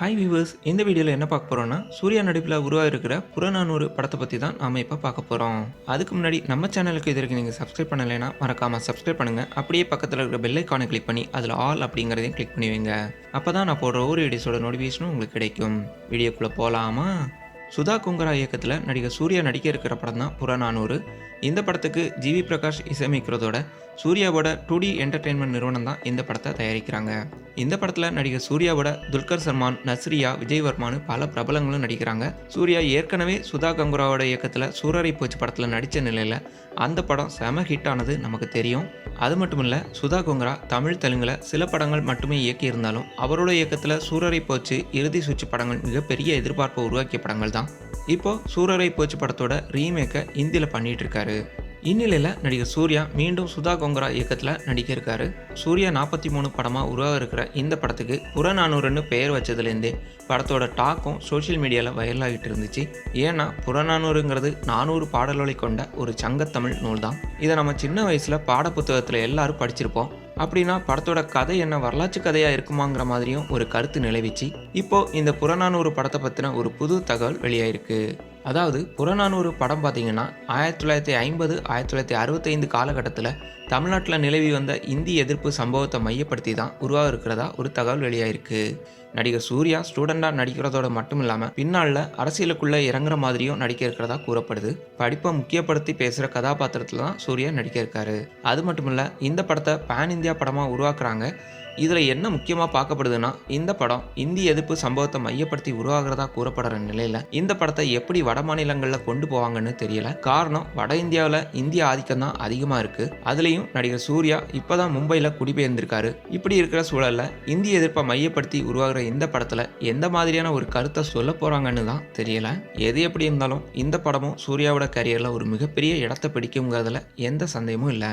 Hi viewers இந்த வீடியோவில் என்ன பார்க்க போகிறோம்னா சூர்யா நடிப்பில் உருவாகிருக்கிற புறநானூறு படத்தை பற்றி தான் நாம் இப்போ பார்க்க போகிறோம் அதுக்கு முன்னாடி நம்ம சேனலுக்கு இது வரைக்கும் நீங்கள் சப்ஸ்கிரைப் பண்ணலைன்னா மறக்காமல் சப்ஸ்கிரைப் பண்ணுங்கள் அப்படியே பக்கத்தில் இருக்கிற பெல் ஐக்கானை கிளிக் பண்ணி அதில் ஆல் அப்படிங்கிறதையும் கிளிக் பண்ணி வைங்க. அப்போ தான் நான் போடுற ஒரு வீடியோஸோட நோட்டிஃபிகேஷனும் உங்களுக்கு கிடைக்கும். வீடியோக்குள்ளே போகலாமா சுதா குங்கரா இயக்கத்தில் நடிகர் சூர்யா நடிக்க இருக்கிற படம் தான் புறநானூறு. இந்த படத்துக்கு ஜிவி பிரகாஷ் இசையமைக்கிறதோட சூர்யாவோட டூ டி என்டர்டெயின்மெண்ட் நிறுவனம் தான் இந்த படத்தை தயாரிக்கிறாங்க. இந்த படத்தில் நடிகர் சூர்யாவோட துல்கர் சல்மான் நஸ்ரியா விஜய் வர்மான்னு பல பிரபலங்களும் நடிக்கிறாங்க. சூர்யா ஏற்கனவே சுதா கங்குராவோட இயக்கத்தில் சூரரை போச்சு படத்தில் நடித்த நிலையில் அந்த படம் செம ஹிட் ஆனது நமக்கு தெரியும். அது மட்டும் இல்லை சுதா கங்குரா தமிழ் தெலுங்கில் சில படங்கள் மட்டுமே இயக்கியிருந்தாலும் அவரோட இயக்கத்தில் சூரரை போச்சு இறுதி சுற்று படங்கள் மிகப்பெரிய எதிர்பார்ப்பை உருவாக்கிய படங்கள் தான். இப்போ சூரரை போச்சு படத்தோட ரீமேக்கை இந்தியில் பண்ணிட்டு இருக்காரு. இந்நிலையில் நடிகர் சூர்யா மீண்டும் சுதா கொங்கரா இயக்கத்தில் நடிக்க இருக்காரு சூர்யா நாற்பத்தி மூணு படமாக உருவாக இருக்கிற இந்த படத்துக்கு புறநானூறுன்னு பெயர் வச்சதுலேருந்தே படத்தோட டாக்கும் சோஷியல் மீடியாவில் வைரலாகிட்டு இருந்துச்சு. ஏன்னா புறநானூறுங்கிறது நானூறு பாடல்களை கொண்ட ஒரு சங்கத்தமிழ் நூல் தான் இதை நம்ம சின்ன வயசில் பாடப்புத்தகத்தில் எல்லாரும் படிச்சிருப்போம். அப்படின்னா படத்தோட கதை என்ன வரலாற்று கதையாக இருக்குமாங்கிற மாதிரியும் ஒரு கருத்து நிலவிச்சு இப்போ இந்த புறநானூறு படத்தை பற்றின ஒரு புது தகவல் வெளியாயிருக்கு. அதாவது புறநானூறு படம் பார்த்தீங்கன்னா ஆயிரத்தி தொள்ளாயிரத்தி ஐம்பது ஆயிரத்தி தொள்ளாயிரத்தி அறுபத்தைந்து காலகட்டத்தில் தமிழ்நாட்டில் நிலவி வந்த இந்தி எதிர்ப்பு சம்பவத்தை மையப்படுத்தி தான் உருவாக இருக்கிறதா ஒரு தகவல் வெளியாயிருக்கு. நடிகர் சூர்யா ஸ்டூடெண்டாக நடிக்கிறதோட மட்டும் இல்லாமல் பின்னாளில் அரசியலுக்குள்ளே இறங்குற மாதிரியும் நடிக்க இருக்கிறதா கூறப்படுது. படிப்பை முக்கியப்படுத்தி பேசுகிற கதாபாத்திரத்தில் தான் சூர்யா நடிக்க இருக்காரு. அது மட்டும் இல்லை இந்த படத்தை பேன் இந்தியா படமாக உருவாக்குறாங்க. இதில் என்ன முக்கியமாக பார்க்கப்படுதுன்னா இந்த படம் இந்தி எதிர்ப்பு சம்பவத்தை மையப்படுத்தி உருவாகிறதா கூறப்படுற நிலையில் இந்த படத்தை எப்படி வட மாநிலங்களில் கொண்டு போவாங்கன்னு தெரியல. காரணம் வட இந்தியாவில் இந்திய ஆதிக்கம் தான் அதிகமாக இருக்குது அதுலேயும் நடிகர் சூர்யா இப்போ தான் மும்பையில் குடிபெயர்ந்திருக்காரு. இப்படி இருக்கிற சூழலில் இந்திய எதிர்ப்பை மையப்படுத்தி உருவாகிற இந்த படத்தில் எந்த மாதிரியான ஒரு கருத்தை சொல்ல போகிறாங்கன்னு தான் தெரியல. எது எப்படி இருந்தாலும் இந்த படமும் சூர்யாவோட கரியரில் ஒரு மிகப்பெரிய இடத்தை பிடிக்குங்கிறதுல எந்த சந்தேகமும் இல்லை.